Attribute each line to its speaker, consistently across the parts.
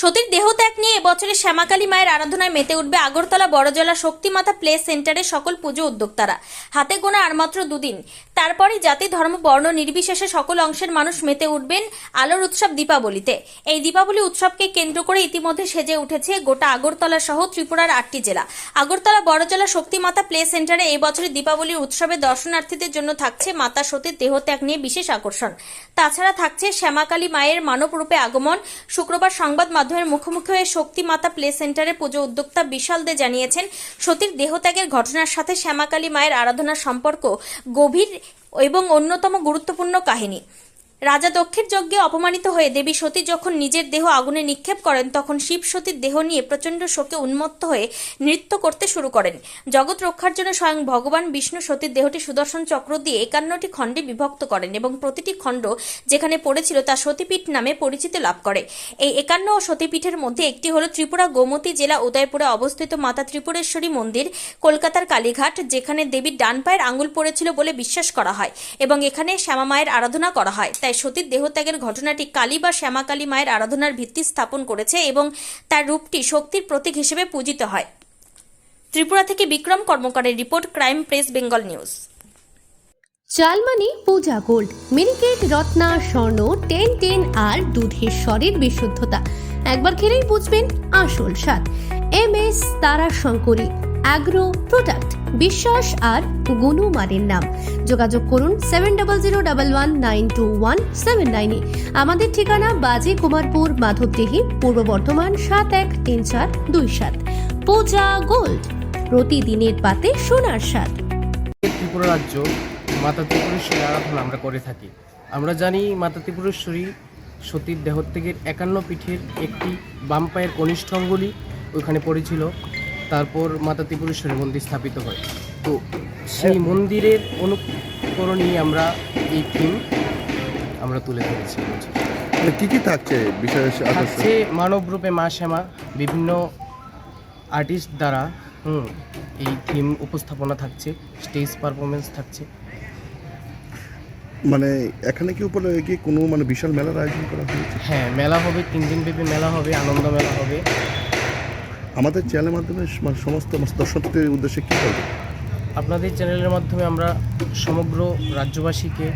Speaker 1: সতীর দেহত্যাগ নিয়ে এবছরে শ্যামাকালী মায়ের আরাধনায় মেতে উঠবে আগরতলা বড়জলা শক্তিমাতা প্লে সেন্টারে সকল পুজো উদ্যোক্তারা। হাতে গোনা আর মাত্র দুদিন। তারপরে জাতি, ধর্ম, বর্ণ নির্বিশেষে সকল অংশের মানুষ মেতে উঠবেন আলোর উৎসব দীপাবলিতে। এই দীপাবলি উৎসবকে কেন্দ্র করে ইতিমধ্যে সেজে উঠেছে গোটা আগরতলা সহ ত্রিপুরার আটটি জেলা। আগরতলা বড়জলা শক্তিমাতা প্লে সেন্টারে এই বছরের দীপাবলির উৎসবে দর্শনার্থীদের জন্য থাকছে মাতা সতীর দেহত্যাগ নিয়ে বিশেষ আকর্ষণ। তাছাড়া থাকছে শ্যামাকালী মায়ের মানব রূপে আগমন। শুক্রবার সংবাদ মাধ্যমের মুখোমুখি হয়ে শক্তি মাতা প্লে সেন্টারের পুজো উদ্যোক্তা বিশাল দে জানিয়েছেন, সতীর দেহত্যাগের ঘটনার সাথে শ্যামাকালী মায়ের আরাধনার সম্পর্ক গভীর এবং অন্যতম গুরুত্বপূর্ণ কাহিনী। রাজা দক্ষের যজ্ঞে অপমানিত হয়ে দেবী সতী যখন নিজের দেহ আগুনে নিক্ষেপ করেন, তখন শিব সতীর দেহ নিয়ে প্রচণ্ড শোকে উন্মত্ত হয়ে নৃত্য করতে শুরু করেন। জগৎ রক্ষার জন্য স্বয়ং ভগবান বিষ্ণু সতীর দেহটি সুদর্শন চক্র দিয়ে একান্নটি খণ্ডে বিভক্ত করেন এবং প্রতিটি খণ্ড যেখানে পড়েছিল তা সতীপীঠ নামে পরিচিতি লাভ করে। এই একান্ন ও সতীপীঠের মধ্যে একটি হল ত্রিপুরা গোমতী জেলা উদয়পুরে অবস্থিত মাতা ত্রিপুরেশ্বরী মন্দির, কলকাতার কালীঘাট, যেখানে দেবীর ডান পায়ের আঙুল পড়েছিল বলে বিশ্বাস করা হয় এবং এখানে শ্যামা মায়ের আরাধনা করা হয়। তাই সতীর দেহত্যাগের ঘটনাটি কালী বা শ্যামাকালী মায়ের আরাধনার ভিত্তি স্থাপন করেছে এবং তার রূপটি শক্তির প্রতীক হিসেবে পূজিত হয়। ত্রিপুরা থেকে Bikram কর্মকারের report, crime press, Bengal news.
Speaker 2: Chalmani, Puja gold, Miniket, Ratna, Swarna, ten ten আর দুধের স্বরের বিশুদ্ধতা। একবার খেলেই বুঝবেন আসল স্বাদ। এম এস তারা শঙ্করী অ্যাগ্রো প্রোডাক্ট বিশ্বাস আর গুণমানের নাম। যোগাযোগ করুন seven double zero double one nine two one seven নাইনে আমাদের ঠিকানা বাজে কুমারপুর মাধবদেহি, পূর্ব বর্ধমান সাত এক তিন চার দুই সাত। পূজা গোল্ড, প্রতিদিনের পাতে সোনার স্বাদ।
Speaker 3: ত্রিপুরা রাজ্য, মাতা ত্রিপুরেশ্বরী আরাধনা আমরা করে থাকি। আমরা জানি মাতা ত্রিপুরেশ্বরী সতীর দেহত্যাগের একান্ন পিঠের একটি বাম পায়ের কনিষ্ঠ অঙ্গুলি ওখানে পড়েছিল। তারপর মাতা ত্রিপুরেশ্বরী মন্দির স্থাপিত হয়। তো সেই মন্দিরের অনুকরণেই আমরা এই থিম আমরা তুলে ধরেছি।
Speaker 4: মানে কি কি থাকছে বিশেষ
Speaker 3: থাকছে মানব রূপে মা শ্যামা বিভিন্ন আর্টিস্ট দ্বারা হুম এই থিম উপস্থাপনা থাকছে স্টেজ পারফরমেন্স থাকছে।
Speaker 4: মানে এখানে কি উপরে কি কোনো মানে বিশাল মেলার আয়োজন করা হয়েছে?
Speaker 3: হ্যাঁ মেলা হবে তিন দিন ব্যাপী মেলা হবে আনন্দ মেলা হবে।
Speaker 4: আমাদের চ্যানেলের মাধ্যমে মানে সমস্ত দর্শকদের উদ্দেশ্যে কী করবে
Speaker 3: আপনাদের চ্যানেলের মাধ্যমে আমরা সমগ্র রাজ্যবাসীকে,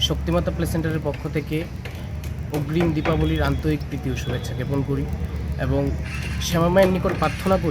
Speaker 3: শক্তিমাতা প্লে সেন্টারের পক্ষ থেকে অগ্রিম দীপাবলির আন্তরিক প্রীতি ও শুভেচ্ছা জ্ঞাপন করি এবং শ্যামামায়ের নিকট প্রার্থনা করি।